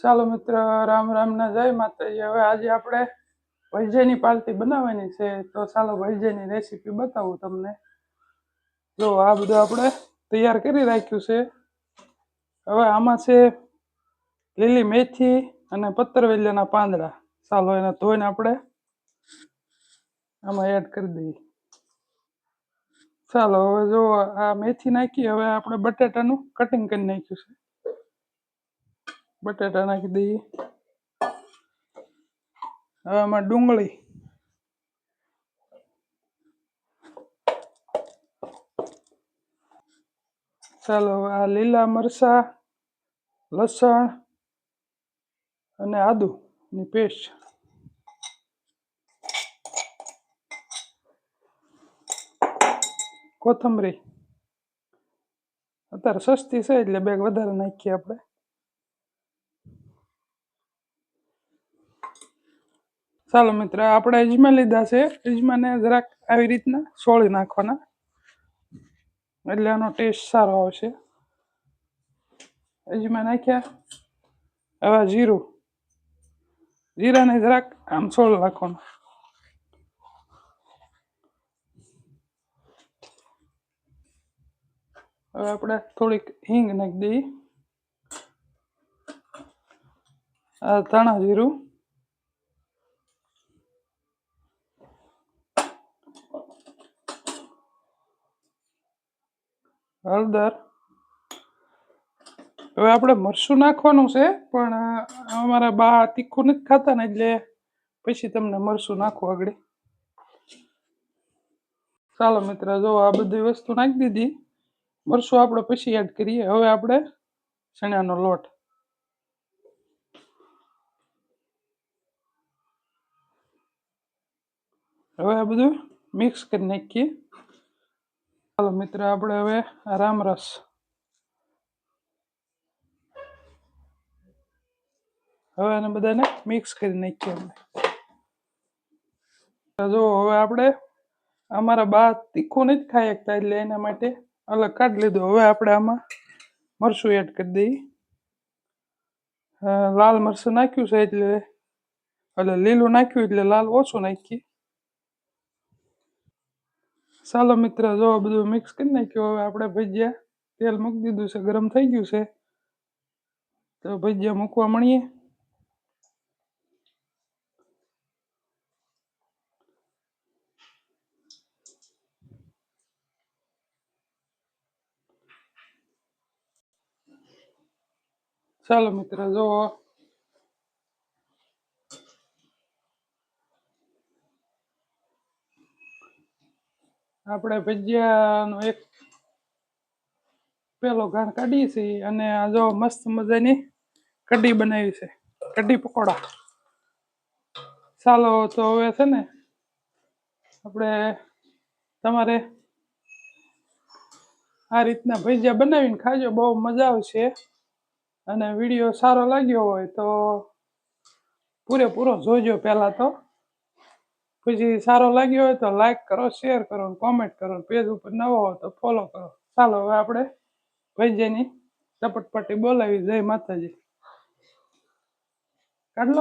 ચાલો મિત્ર, રામ રામ ના જય માતાજી. હવે આજે આપણે ભજીયાની પાર્ટી બનાવવાની છે. તો ચાલો ભજીયાની રેસીપી બતાવું તમને. જો આ બધું આપણે તૈયાર કરી રાખ્યું છે. હવે આમાં છે લીલી મેથી અને પત્તરવેલિયાના પાંદડા. ચાલો એને ધોઈને આપણે આમાં એડ કરી દઈએ. ચાલો, હવે જો આ મેથી નાખી, હવે આપણે બટાટાનું કટિંગ કરી નાખ્યું છે. બટાટા નાખી દઈએ. હવે આમાં ડુંગળી. ચાલો આ લીલા મરચાં, લસણ અને આદુની પેસ્ટ. કોથમરી. અત્યારે સસ્તી છે એટલે બેગ વધારે નાખીએ આપણે. ચાલો મિત્ર, આપણે અજમા લીધા છે. અજમાને જરાક આવી રીતના સોળી નાખવાના. એટલે આનો ટેસ્ટ સારો આવશે. અજમા નાખ્યા. હવે જીરું. જીરાને જરાક આમ સોળ નાખવાનું. હવે આપણે થોડીક હિંગ નાખી દઈએ. ધાણા જીરું. હળદર. હવે આપણે મરચું નાખવાનું છે, પણ અમારા બા તીખું નથી ખાતા ને એટલે પછી તમને મરચું નાખવું આગળ. ચાલો મિત્ર, જો આ બધી વસ્તુ નાખી દીધી, મરચું આપણે પછી એડ કરીએ. હવે આપણે ચણાનો લોટ. હવે આ બધું મિક્સ કરી નાખીએ. ચાલો મિત્ર, આપણે હવે રામરસ હવે આને બધાને મિક્સ કરી નાખીએ જો, હવે આપણે અમારા બા તીખું નથી ખાઈ શકતા, એટલે એના માટે અલગ કાઢી લીધું. હવે આપણે આમાં મરચું એડ કરી દઈએ. લાલ મરચું નાખ્યું છે, એટલે એટલે લીલું નાખ્યું, એટલે લાલ ઓછું નાખીએ. ચાલો મિત્ર, જો બધું મિક્સ કરી નાખ્યું, હવે આપણે ભજીયા, તેલ મૂકી દીધું છે, ગરમ થઈ ગયું છે. તો ભજીયા મૂકવા મળીએ. ચાલો મિત્ર જો આપણે ભજીયાનો એક પેલો ઘાણ કાઢીએ છીએ અને આ જો મસ્ત મજાની કઢી બનાવી છે. કઢી પકોડા. ચાલો તો હવે છે ને આપણે તમારે આ રીતના ભજીયા બનાવીને ખાજો, બહુ મજા આવશે અને વીડિયો સારો લાગ્યો હોય તો પૂરેપૂરો જોજો પહેલાં તો. પછી સારો લાગ્યો હોય તો લાઈક કરો શેર કરો કોમેન્ટ કરો પેજ ઉપર નવો હોય તો ફોલો કરો. ચાલો હવે આપણે ભજીયાની ચપટપટ્ટી બોલાવી. જય માતાજી.